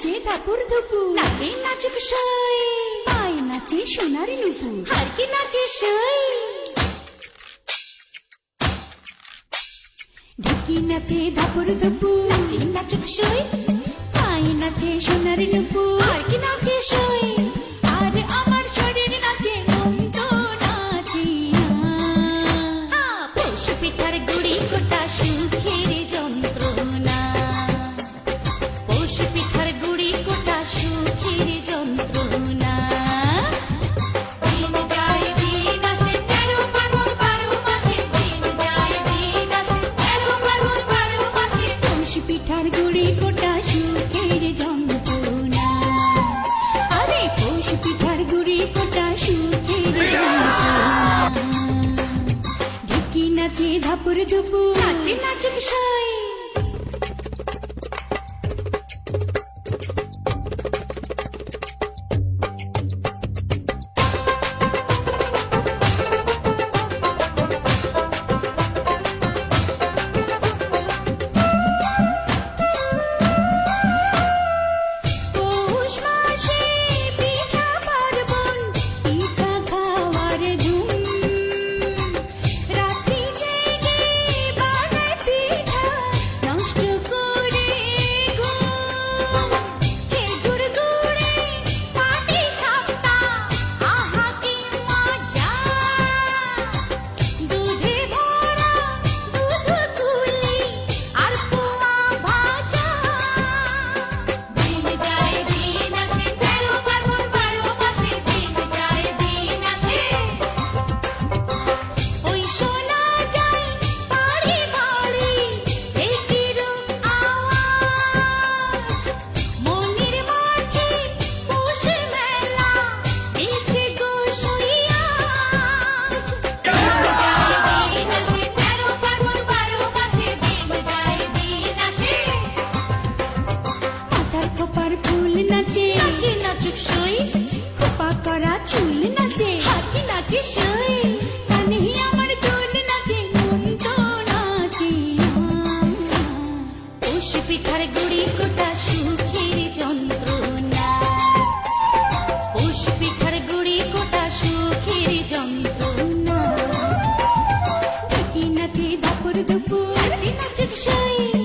নাচে ধাপুর ধুপু। নাচে নাচুক সই। পায় নাচে সোনার নুপুর আর কি নাচে সই। ঢুকি নাচে ধাপুর ধুপু। নাচে নাচুক সই। পায় নাচে সোনার নুপুর আর কি নাচে সই। আর আমার শরীর নাচে মন তো নাচি। পৌষ পিঠার গুড়ি কোটা সুখের ঢুকি নাচে নাচে নাচুক সই খোপার ফুল নাচে। নাচে নাচুক সই। খোপা করা চুল নাচে। হাতি নাচে সই। কানে আমার দোল নাচে। মন তো নাচে পৌষ পিঠার গুড়ি কোটা সুখের যন্ত্রণা। পৌষ পিঠার গুড়ি কোটা সুখের যন্ত্রণা। নাচে দাপর দুপুর নাচুক সই।